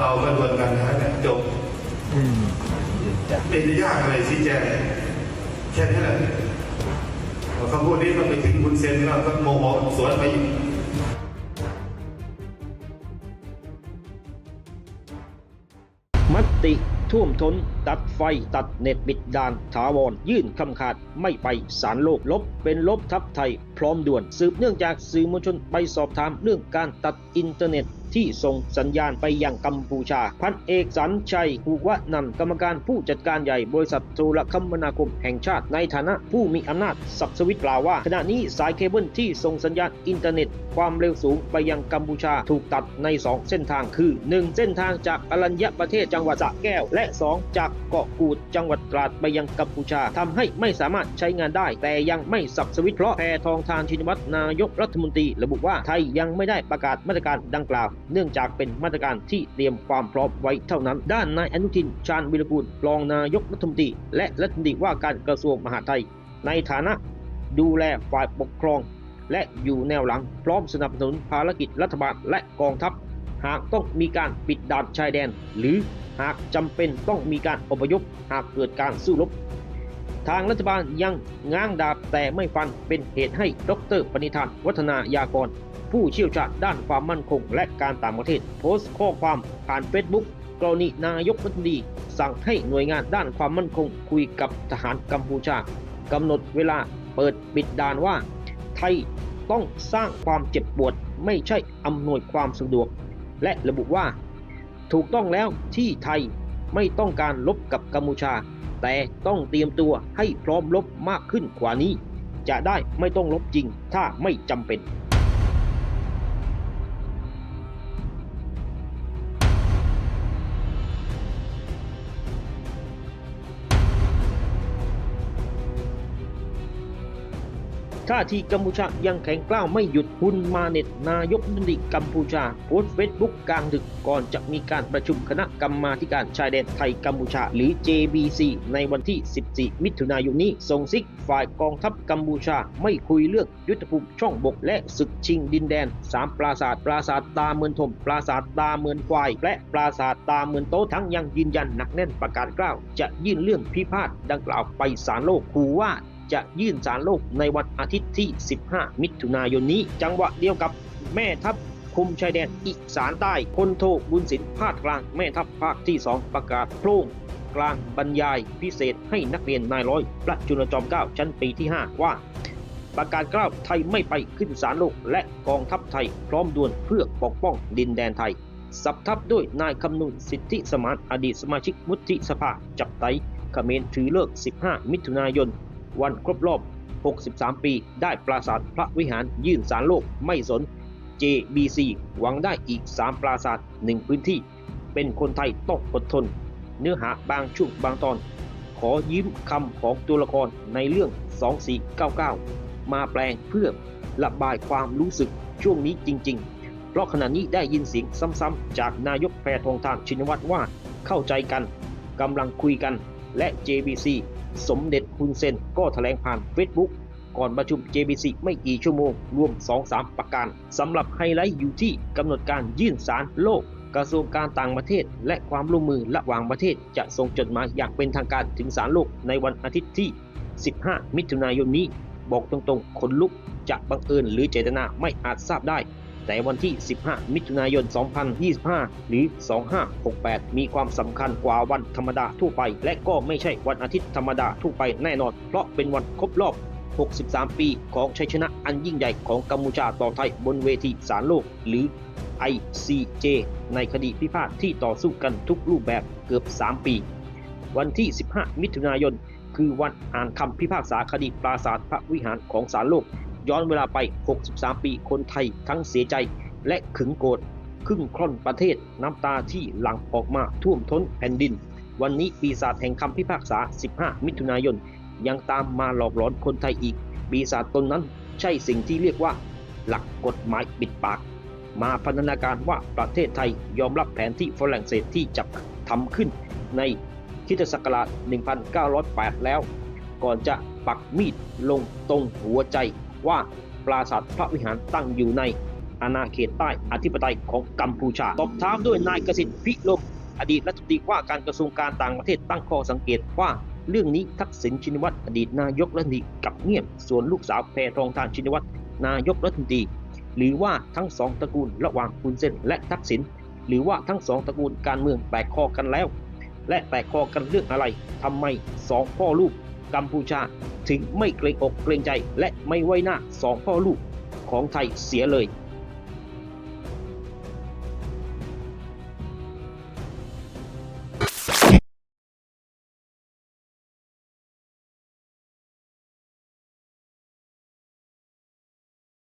ถ้าจะมาเอากระดวนกันนะเนี่ยจบอืมไม่ได้ยากอะไรชี้แจงแค่นี้แหละคำพูดนี้มันไปถึงคุณเซนแล้วก็โมโหสวนไปอีกมติ ท่วมท้น ตัดไฟตัดเน็ตบิดดานถาวร ยื่นคำขาดไม่ไปสารโลกลบ เป็นลบทับไทย พร้อมด่วน สืบเนื่องจากสื่อมวลชนไปสอบถามเรื่องการตัดอินเทอร์เน็ตที่ส่งสัญญาณไปยังกัมพูชา พันเอกสันชัยภูวะนันท์กรรมการผู้จัดการใหญ่บริษัทโทรคมนาคมแห่งชาติในฐานะผู้มีอำนาจสับสวิตกล่าวว่า ขณะนี้สายเคเบิลที่ส่งสัญญาณอินเทอร์เน็ต ความเร็วสูงไปยังกัมพูชาถูกตัดใน 2 เส้นทางคือ 1 เส้นทางจากอรัญญประเทศจังหวัดสระแก้วและและ 2 จากเกาะกูดจังหวัดตราดไปยังกัมพูชาทำให้ไม่สามารถใช้งานได้ แต่ยังไม่สับสวิตเพราะแพทองทานชินวัตรนายกรัฐมนตรี ระบุว่าไทยยังไม่ได้ประกาศมาตรการดังกล่าว เนื่องจากเป็นมาตรการที่เตรียมความพร้อมไว้เท่านั้น ด้านนายอนุทินชาญวิรกูลรองนายกรัฐมนตรีและรัฐมนตรีว่าการกระทรวงมหาดไทย ในฐานะดูแลฝ่ายปกครอง และอยู่แนวหลังพร้อมสนับสนุนภารกิจรัฐบาลและกองทัพ หากต้องมีการปิดด่านชายแดนหรือ หากจำเป็นต้องมีการอพยพหากเกิดการสู้รบ ทางรัฐบาลยังง้างดาบแต่ไม่ฟันเป็นเหตุให้ดรปณิธาน วัฒนายากร ผู้เชี่ยวชาญด้านความมั่นคงและการต่างประเทศ โพสต์ข้อความผ่านเฟซบุ๊กกรณีนายกรัฐมนตรีสั่งให้หน่วยงานด้านความมั่นคงคุยกับทหารกัมพูชากำหนดเวลาเปิดปิดด่านว่า ไทยต้องสร้างความเจ็บปวดไม่ใช่อำนวยความสะดวก และระบุว่า ถูกต้องแล้วที่ไทยไม่ต้องการลบกับกัมพูชา แต่ต้องเตรียมตัวให้พร้อมลบมากขึ้นกว่านี้ จะได้ไม่ต้องลบจริงถ้าไม่จำเป็น ท่าทีกัมพูชายังแข็งกล้าวไม่หยุดฮุนมาเน็ตนายกรันตรีกัมพูชาโพสต์เฟซบุ๊กกลางดึกก่อนจะมีการประชุมคณะกรรมาการชายแดนไทยกัมพูชา หรือ JBC ในวันที่ 14 มิถุนายนนี้ส่งซิกฝ่ายกองทัพกัมพูชาไม่คุยเรื่องยุทธภูมิช่องบกและศึกชิงดินแดน 3 ปราสาทปราสาทตาเมือนทมปราสาทตาเมือนควาย และปราสาทตาเมือนโตทั้งยังยืนยันหนักแน่นประกาศกล้าวจะยื่นเรื่องพิพาทดังกล่าวไปศาลโลกขู่ว่า จะยื่นสารโลกในวันอาทิตย์ที่ 15 มิถุนายนนี้ จังหวะเดียวกับแม่ทัพคุมชายแดนอีสานใต้พลโทบุญสินภาคกลางแม่ทัพภาคที่ 2 ประกาศโพร่งกลางบรรยายพิเศษให้นักเรียนนายร้อยประจุลจอมเกล้าชั้นปีที่ 5 ว่า ประกาศกล้าวไทยไม่ไปขึ้นศาลโลก และกองทัพไทยพร้อมดวลเพื่อปกป้องดินแดนไทย สับทับด้วยนายคำนุนสิทธิสมานอดีตสมาชิกมุติสภา จับไตเขมรถือเลิก 15 มิถุนายน วันครบรอบ 63 ปี ได้ปราสาทพระวิหารยื่นสารโลกไม่สน JBC หวังได้อีก 3 ปราสาท 1 พื้นที่ เป็นคนไทยต้องอดทน เนื้อหาบางช่วงบางตอน ขอยืมคำของตัวละครในเรื่อง 2499 มาแปลงเพื่อระบายความรู้สึกช่วงนี้จริง ๆ เพราะขณะนี้ได้ยินเสียงซ้ำๆ จากนายกแพทองทานชินวัตรว่าเข้าใจกันกำลังคุยกันและ JBC สมเด็จฮุนเซนก็แถลงผ่าน Facebook ก่อนประชุม JBC ไม่กี่ชั่วโมง รวม 2-3 ประการสำหรับไฮไลท์อยู่ที่กำหนดการยื่นสารโลก กระทรวงการต่างประเทศ และความร่วมมือระหว่างประเทศ จะส่งจดหมายอย่างเป็นทางการถึงสารโลกในวันอาทิตย์ที่ 15 มิถุนายนนี้ บอกตรงๆ คนลุกจะบังเอิญหรือเจตนาไม่อาจทราบได้ แต่วันที่ 15 มิถุนายน 2025 หรือ 2568 มีความสำคัญกว่าวันธรรมดาทั่วไป และก็ไม่ใช่วันอาทิตย์ธรรมดาทั่วไปแน่นอน เพราะเป็นวันครบรอบ 63 ปีของชัยชนะอันยิ่งใหญ่ของกัมพูชาต่อไทยบนเวทีศาลโลกหรือ ICJ ในคดีพิพาทที่ต่อสู้กันทุกรูปแบบเกือบ 3 ปี วันที่ 15 มิถุนายน คือวันอ่านคำพิพากษาคดีปราสาทพระวิหารของศาลโลก ย้อนเวลาไป 63 ปี คนไทยทั้งเสียใจและขึงโกรธครึ่งคร่อนประเทศน้ำตาที่หลั่งออกมาท่วมท้นแผ่นดิน วันนี้ปีศาจแห่งคำพิพากษา 15 มิถุนายน ยังตามมาหลอกหลอนคนไทยอีก ปีศาจตนนั้นใช่สิ่งที่เรียกว่า หลักกฎหมายปิดปาก มาพันธนาการว่าประเทศไทยยอมรับแผนที่ฝรั่งเศสที่จับทำขึ้นในคิตศักราช 1908 แล้ว ก่อนจะปักมีดลงตรงหัวใจ ว่าปราสาทพระวิหารตั้งอยู่ในอาณาเขตใต้อธิปไตยของกัมพูชาตอบถามด้วยนายกสิทธิ์พิลมอดีตรัฐมนตรีว่าการกระทรวงการต่างประเทศตั้งข้อสังเกตว่าเรื่องนี้ทักษิณชินวัตรอดีตนายกรัฐมนตรีกลับเงียบส่วนลูกสาวแพทองทานชินวัตรนายกรัฐมนตรีหรือว่าทั้งสองตระกูลระหว่างคุณเซนและทักษิณหรือว่าทั้งสองตระกูลการเมืองแตกคอกันแล้ว และแตกคอกันเรื่องอะไรทำไมสองพ่อลูก กัมพูชา ถึงไม่เกรงอกเกรงใจและไม่ไว้หน้าสองพ่อลูกของไทยเสียเลย